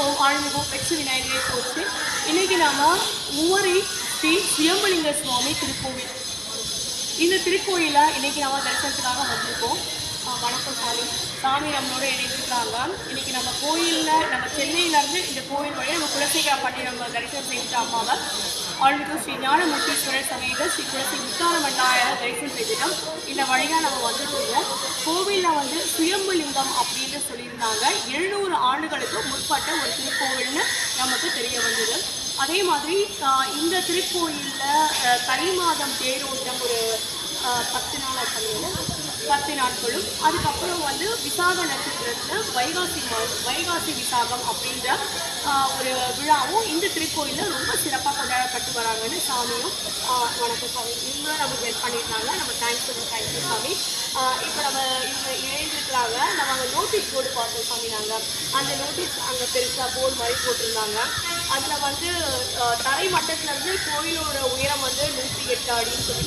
ஓம் ஆழ்மிகு வெற்றி விநாயகரை போச்சு. இன்னைக்கு நாம உவரி ஸ்ரீ சுயம்பலிங்க சுவாமி திருக்கோவில். இந்த திருக்கோயிலை இன்னைக்கு நாம தரிசனத்துக்காக வந்திருக்கோம். ஆ, வணக்கம் சாமி. சாமி நம்மளோட இணைந்திருக்காங்க இன்னைக்கு நம்ம கோயிலில் நம்ம சென்னையிலேருந்து இந்த கோயில் வழியாக நம்ம குலசேகரப்பட்டி நம்ம தரிசனம் செய்துட்டு அம்மாவை. ஆழ்மிகு ஸ்ரீ ஞானமூர்த்தீஸ்வரர் சமேத ஸ்ரீ குலசி முத்தாரமண்ணாயர் தரிசனம் இந்த வழியாக நம்ம வந்துட்டு இருக்கோம். கோவிலில் வந்து சுயம்புலிங்கம் அப்படின்னு சொல்லியிருந்தாங்க. எழுநூறு ஆண்டுகளுக்கு முற்பட்ட ஒரு திருக்கோவில்னு நமக்கு தெரிய வந்தது. அதே மாதிரி இந்த திருக்கோயிலில் தை மாதம் தேரோட்டம் ஒரு பத்து நாள் பண்ணுவோம் பத்து நாட்களும். அதுக்கப்புறம் வந்து விசாக நட்சத்திரத்தில் வைகாசி வைகாசி விசாகம் அப்படின்ற ஒரு விழாவும் இந்த திருக்கோயிலில் ரொம்ப சிறப்பாக கொண்டாடப்பட்டு வராங்கன்னு சாமியும் வணக்கம் சாமி. இவங்களும் நமக்கு ஹெல்ப் பண்ணியிருந்தாங்க நம்ம தேங்க்ஸ் தேங்க்யூ சாமி. இப்போ நம்ம இவங்க இணைந்திருக்கிறாங்க. நம்ம அங்கே நோட்டீஸ் போர்டு பார்த்தோம் சாமி நாங்கள் அந்த நோட்டீஸ் அங்கே பெருசாக போர்டு மாதிரி போட்டிருந்தாங்க. அதில் வந்து தரை மட்டத்துலேருந்து கோயிலோட உயரம் வந்து நூற்றி எட்டு அடின்னு சொல்லி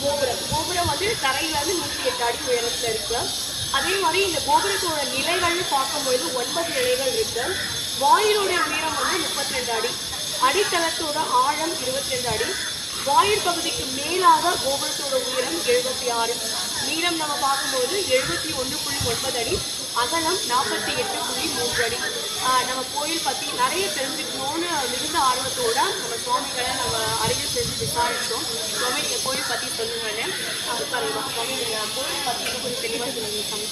கோபுரம். கோபுரம் வந்து தரையிலேருந்து நூற்றி எட்டு அடி உயரத்தில் இருக்குது அதே மாதிரி இந்த கோபுரத்தோட நிலைகள்னு பார்க்கும்பொழுது ஒன்பது நிலைகள் இருக்குது வாயிலோட உயரம் வந்து முப்பத்தி ரெண்டு அடி. அடித்தளத்தோட ஆழம் இருபத்தி ரெண்டு அடி. வாயில் பகுதிக்கு மேலாக கோபுரத்தோட உயரம் எழுபத்தி ஆறு. நீளம் நம்ம பார்க்கும்போது எழுபத்தி ஒன்று புள்ளி ஒன்பது அடி அகலம் நாற்பத்தி எட்டு புள்ளி மூன்று அடி. நம்ம கோயில் பற்றி நிறைய தெரிஞ்சுக்கணும்னு மிகுந்த ஆர்வத்தோட நம்ம சுவாமிகளை நம்ம அருகில் செஞ்சு விசாரித்தோம். சுவாமி நீங்கள் கோயில் பற்றி சொல்லுங்கன்னு. அது பாருங்க சுவாமி நீங்கள் கோயில் பற்றி கொஞ்சம் தெளிவாக சொல்லுங்க சாமி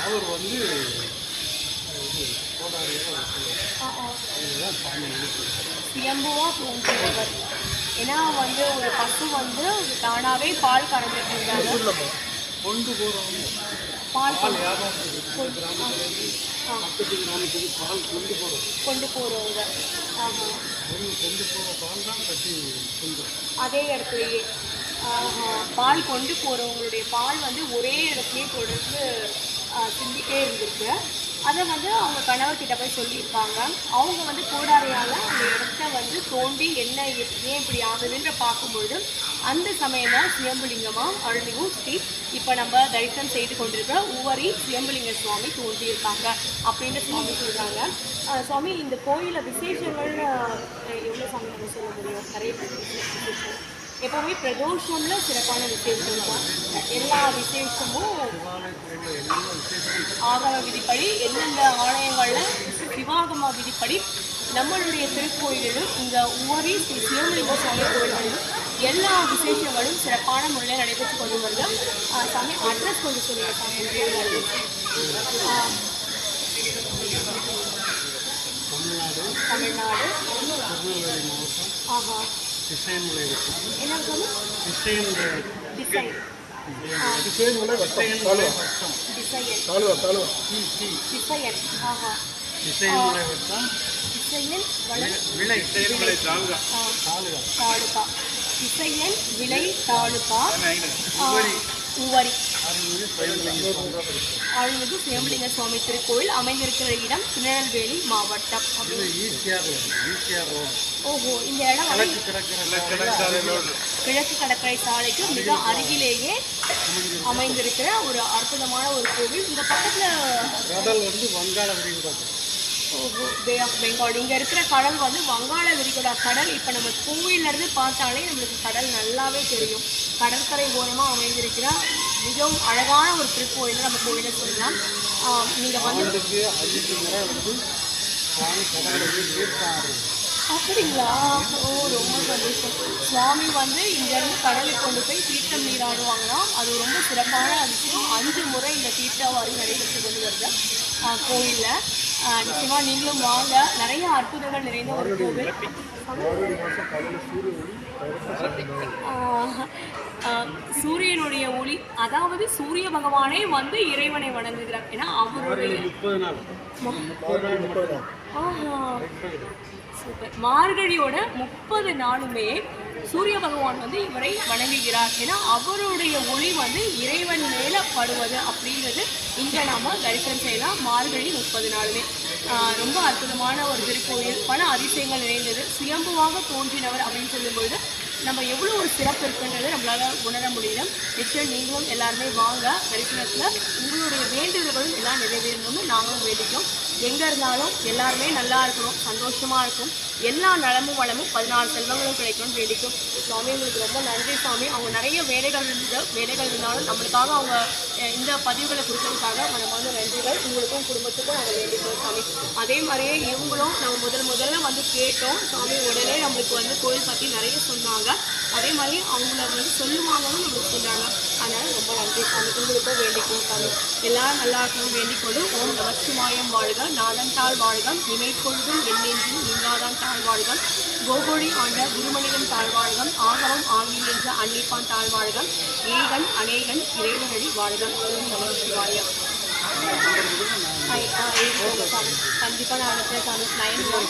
அவர் வந்து சுயம்புவாக தோன்றியவர் ஏன்னா வந்து ஒரு பசு வந்து தானாகவே பால் கறந்துட்டு இருந்தாங்க கொண்டு போகிறவங்க பால் பால் ஆ, பக்கத்துக்கு நாளைக்கு பால் கொண்டு போகிறோம் கொண்டு போகிறவங்க ஆமாம் கொண்டு போகிற பால் தான் கட்டி அதே இடத்துலையே. பால் கொண்டு போகிறவங்களுடைய பால் வந்து ஒரே இடத்துலயே தொடர்ந்து ஆஹ், சிந்திட்டே இருந்திருக்கு. அதை வந்து அவங்க கணவர்கிட்ட போய் சொல்லியிருப்பாங்க. அவங்க வந்து கோடாரியால் அந்த இடத்த வந்து தோண்டி என்ன ஏன் இப்படி ஆகுதுன்ற பார்க்கும்பொழுது அந்த சமயமாக சுயம்புலிங்கமாக அழுதிவும் ஸ்ரீ இப்போ நம்ம தரிசனம் செய்து கொண்டிருக்கிற உவரி சுயம்புலிங்க சுவாமி தோன்றியிருக்காங்க அப்படின்னு சுவாமி சொல்கிறாங்க சுவாமி இந்த கோயிலில் விசேஷங்கள்னு எவ்வளோ சாமி நம்ம சொல்ல முடியும்? நிறைய விசேஷம். எப்போவுமே பிரதோஷம்ல சிறப்பான விசேஷம் தான். எல்லா விசேஷமும் ஆகம விதிப்படி எந்தெந்த ஆலயங்கள்ல சிவாகம விதிப்படி நம்மளுடைய திருக்கோயிலிலும் இந்த உவரி ஸ்ரீ சிவலிங்க சுவாமி கோயில்களிலும் எல்லா விசேஷங்களும் சிறப்பான முறையில் நடைபெற்று கொண்டு வருது. சாமி அட்ரஸ் கொஞ்சம் சொல்லுங்கள் சாமி. தமிழ்நாடு தமிழ்நாடு. ஆஹா. டிசைன் வட்டம் வட்டம் டிசைன் தாலுவா தாலுவா டிசைன் ஆஹா திசையன்மலை வட்டம் டிசைன் வள விளை திசையன்மலை தாலுகா தாலுகா தாலுகா இசையன் விலை தாலுகா ஆ, உவரி அருள்மிகு சுயம்பலிங்க சுவாமி திருக்கோயில் அமைந்திருக்கிற இடம் திருநெல்வேலி மாவட்டம். ஓஹோ இந்த இடம் கிழக்கு கடற்கரை சாலைக்கு மிக அருகிலேயே அமைந்திருக்கிற ஒரு அற்புதமான ஒரு கோவில். இந்த பக்கத்துல கடல் வந்து வங்காள விரிகுடா. ஓஹோ பே ஆஃப் பெங்கால். இங்க இருக்கிற கடல் வந்து வங்காள விரிகுடா கடல். இப்போ நம்ம கோவில்ல இருந்து பார்த்தாலே நம்மளுக்கு கடல் நல்லாவே தெரியும். கடற்கரை ஓரமா அமைந்திருக்கிற மிகவும் அழகான ஒரு திருக்கோயில் நம்ம கோயிலை சொல்லலாம். ஆஹ் நீங்க வந்து அப்படிங்களா? ஓ ரொம்ப சந்தோஷம். சுவாமி வந்து இங்கேருந்து கடலுக்கு கொண்டு போய் தீர்த்தம் நீராடுவாங்களாம். அது ரொம்ப சிறப்பான விஷயம். அஞ்சு முறை இந்த தீர்த்தவாரி நடைபெற்று கொண்டு வருது கோவிலில் நிச்சயமாக நீங்களும் வாங்க. நிறைய அற்புதங்கள் நிறைந்த ஒரு கோவில். சூரியனுடைய ஒளி. அதாவது சூரிய பகவானே வந்து இறைவனை வணங்குகிறார். ஏன்னா அவருடைய சூப்பர். மார்கழியோட முப்பது நாளுமே சூரிய பகவான் வந்து இவரை வணங்குகிறார். ஏன்னா அவருடைய ஒளி வந்து இறைவன் மேலே படுவது அப்படிங்கிறது இங்கே நாம தரிசனம் செய்யலாம். மார்கழி முப்பது நாளுமே. ரொம்ப அற்புதமான ஒரு திருக்கோயில். பல அதிசயங்கள் நிறைந்தது. சுயம்புவாக தோன்றினவர் அப்படின்னு சொல்லும்பொழுது நம்ம எவ்வளோ ஒரு சிறப்பு இருக்குன்றது நம்மளால் உணர முடியும் நிச்சயம் நீங்களும் எல்லாருமே வாங்க. தரிசனத்தில் உங்களுடைய வேண்டுதல்களும் எல்லாம் நிறைவேறணும்னு நாங்களும் வேண்டிக்கும் எங்கே இருந்தாலும் எல்லாருமே நல்லா இருக்கணும் சந்தோஷமாக இருக்கும் எல்லா நலமும் வளமும் பதினாறு செல்வங்களும் கிடைக்கும்னு வேண்டிக்கும் சுவாமி உங்களுக்கு ரொம்ப நன்றி சுவாமி. அவங்க நிறைய வேலைகள் இருந்தது. வேலைகள் இருந்தாலும் நம்மளுக்காக அவங்க இந்த பதிவுகளை கொடுத்ததுக்காக வந்து நன்றிகள். உங்களுக்கும் குடும்பத்துக்கும் நாங்கள் வேண்டிக்கிறோம் சாமி அதே மாதிரியே இவங்களும் நம்ம முதல் முதல்ல வந்து கேட்டோம். சாமி உடனே நம்மளுக்கு வந்து கோயில் பற்றி நிறைய சொன்னாங்க. அதே மாதிரி அவங்கள வந்து சொல்லுவாங்கன்னு நம்மளுக்கு சொன்னாங்க. அதனால் ரொம்ப நன்றி சாமி. உங்களுக்கும் வேண்டிக்கிறோம் சாமி. எல்லாரும் நல்லா இருக்கணும் வேண்டிக் ஓம் நமச்சிவாயம் வாழ்க. நாதன் தாழ் வாழ்க. நினைப்பொழுதும் என்னென்றும் நீங்காதான் தாழ்வாழ்கம் கோகோழி ஆண்ட குருமனிதன் தாழ்வாழ்கம் ஆகவம் ஆங்கி என்ற அன்னிப்பான் தாழ்வாழ்கம் ஏகன் அநேகன் இறைவனடி வாழ்கம் ஓம் நம கண்டிப்பாக நான் அனுப்புகிறேன் சாமி நைன் ஒன்